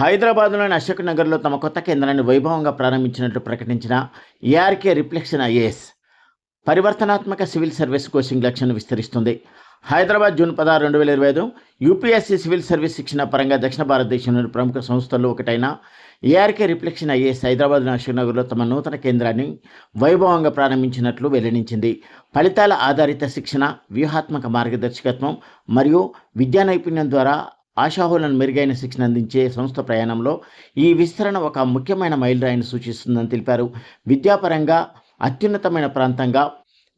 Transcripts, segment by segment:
హైదరాబాద్లోని అశోక్ నగర్లో తమ కొత్త కేంద్రాన్ని వైభవంగా ప్రారంభించినట్లు ప్రకటించిన ఏఆర్కే రిఫ్లెక్షన్ ఐఏఎస్ పరివర్తనాత్మక సివిల్ సర్వీస్ కోచింగ్ లక్ష్యాన్ని విస్తరిస్తుంది. హైదరాబాద్ జూన్ పదహారు రెండు వేల ఇరవై ఐదు యూపీఎస్సీ సివిల్ సర్వీస్ శిక్షణ పరంగా దక్షిణ భారతదేశంలోని ప్రముఖ సంస్థల్లో ఒకటైన ఏఆర్కే రిఫ్లెక్షన్ ఐఏఎస్ హైదరాబాద్లోని అశోక్ నగర్లో తమ నూతన కేంద్రాన్ని వైభవంగా ప్రారంభించినట్లు వెల్లడించింది. ఫలితాల ఆధారిత శిక్షణ వ్యూహాత్మక మార్గదర్శకత్వం మరియు విద్యా నైపుణ్యం ద్వారా ఆశాహులను మెరుగైన శిక్షణ అందించే సంస్థ ప్రయాణంలో ఈ విస్తరణ ఒక ముఖ్యమైన మైలురాయిని సూచిస్తుందని తెలిపారు. విద్యాపరంగా అత్యున్నతమైన ప్రాంతంగా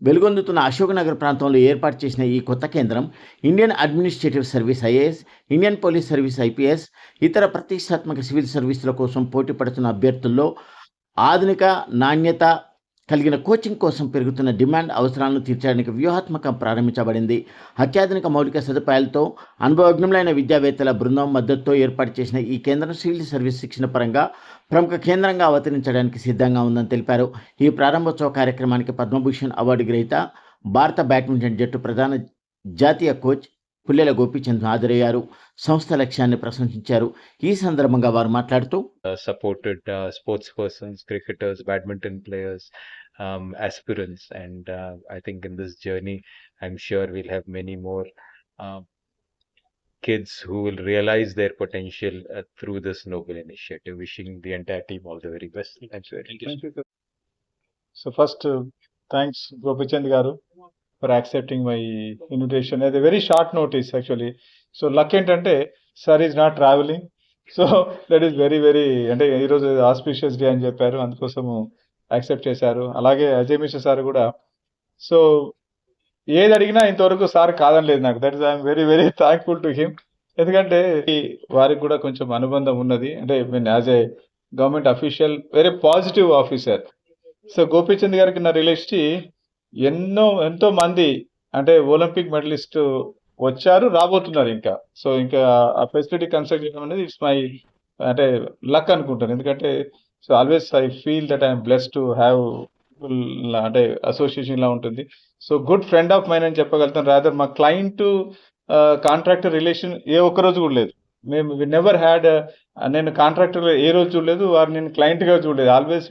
వెలుగొందుతున్న అశోక్నగర్ ప్రాంతంలో ఏర్పాటు చేసిన ఈ కొత్త కేంద్రం Indian administrative service IAS Indian police service IPS ఇతర ప్రతిష్టాత్మక సివిల్ సర్వీసుల కోసం పోటీ పడుతున్న అభ్యర్థుల్లో ఆధునిక నాణ్యత కలిగిన కోచింగ్ కోసం పెరుగుతున్న డిమాండ్ అవసరాలను తీర్చడానికి వ్యూహాత్మకం ప్రారంభించబడింది. అత్యాధునిక మౌలిక సదుపాయాలతో అనుభవజ్ఞులైన విద్యావేత్తల బృందం మద్దతుతో ఏర్పాటు చేసిన ఈ కేంద్రం సివిల్ సర్వీస్ శిక్షణ పరంగా ప్రముఖ కేంద్రంగా అవతరించడానికి సిద్ధంగా ఉందని తెలిపారు. ఈ ప్రారంభోత్సవ కార్యక్రమానికి పద్మభూషణ్ అవార్డు గ్రహీత భారత బ్యాడ్మింటన్ జట్టు ప్రధాన జాతీయ కోచ్ పుల్లెల గోపీచంద్ హాజరయ్యారు. సంస్థ లక్ష్యాన్ని ప్రశంసించారు. ఈ సందర్భంగా వారు మాట్లాడుతూ supported sports persons cricketers badminton players aspirants and I think in this journey I'm sure will have many more kids who will realise their potential through this noble initiative wishing the entire team all the very best so first thanks Gopichand garu for accepting my invitation అది very short notice actually so luck ఏంటంటే sir is not travelling so that is very very అంటే ఈరోజు auspicious day అని చెప్పారు. అందుకోసము accept చేశారు. అలాగే Ajay Mishra sir కూడా. సో ఏది అడిగినా ఇంతవరకు సార్ కాదని లేదు నాకు. That is I'm very very thankful to him ఎందుకంటే వారికి కూడా కొంచెం అనుబంధం ఉన్నది. అంటే mean as a government official very positive officer so Gopichand గారికి నా రిలేషన్ ఎన్నో ఎంతో మంది అంటే ఒలింపిక్ మెడలిస్ట్ వచ్చారు రాబోతున్నారు ఇంకా. సో ఇంకా ఆ ఫెసిలిటీ కన్స్ట్రక్ట్ చేయడం అనేది ఇట్స్ మై అంటే లక్ అనుకుంటాను. ఎందుకంటే so always I feel that I'm bless to have అంటే అసోసియేషన్ లా ఉంటుంది. So good friend of mine అని చెప్పగలుగుతాను. రాదర్ మా క్లయింట్ కాంట్రాక్టర్ రిలేషన్ ఏ ఒక్క రోజు కూడా లేదు. మేము వి నెవర్ హ్యాడ్ నేను కాంట్రాక్టర్ ఏ రోజు చూడలేదు వారు నేను క్లయింట్గా చూడలేదు. ఆల్వేస్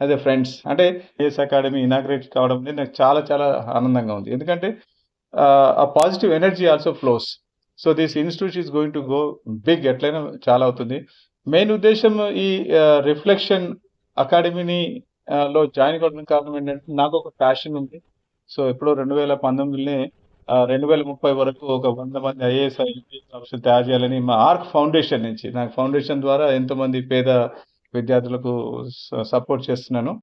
అదే ఫ్రెండ్స్ అంటే ఏఎస్ అకాడమీ ఇనాగ్రేట్ కావడం అనేది నాకు చాలా చాలా ఆనందంగా ఉంది. ఎందుకంటే ఆ positive energy also flows so this institute is going to go big ఎట్లయినా చాలా అవుతుంది. మెయిన్ ఉద్దేశం ఈ రిఫ్లెక్షన్ అకాడమీని లో జాయిన్ కావడం కారణం ఏంటంటే నాకు ఒక ప్యాషన్ ఉంది. సో ఎప్పుడో రెండు వేల పంతొమ్మిదిలోనే రెండు వేల ముప్పై వరకు ఒక వంద మంది ఐఏఎస్ ఐఏఎస్ తయారు చేయాలని మా ఆర్క్ ఫౌండేషన్ నుంచి నాకు ఫౌండేషన్ ద్వారా ఎంతోమంది పేద విద్యార్థులకు సపోర్ట్ చేస్తున్నాను.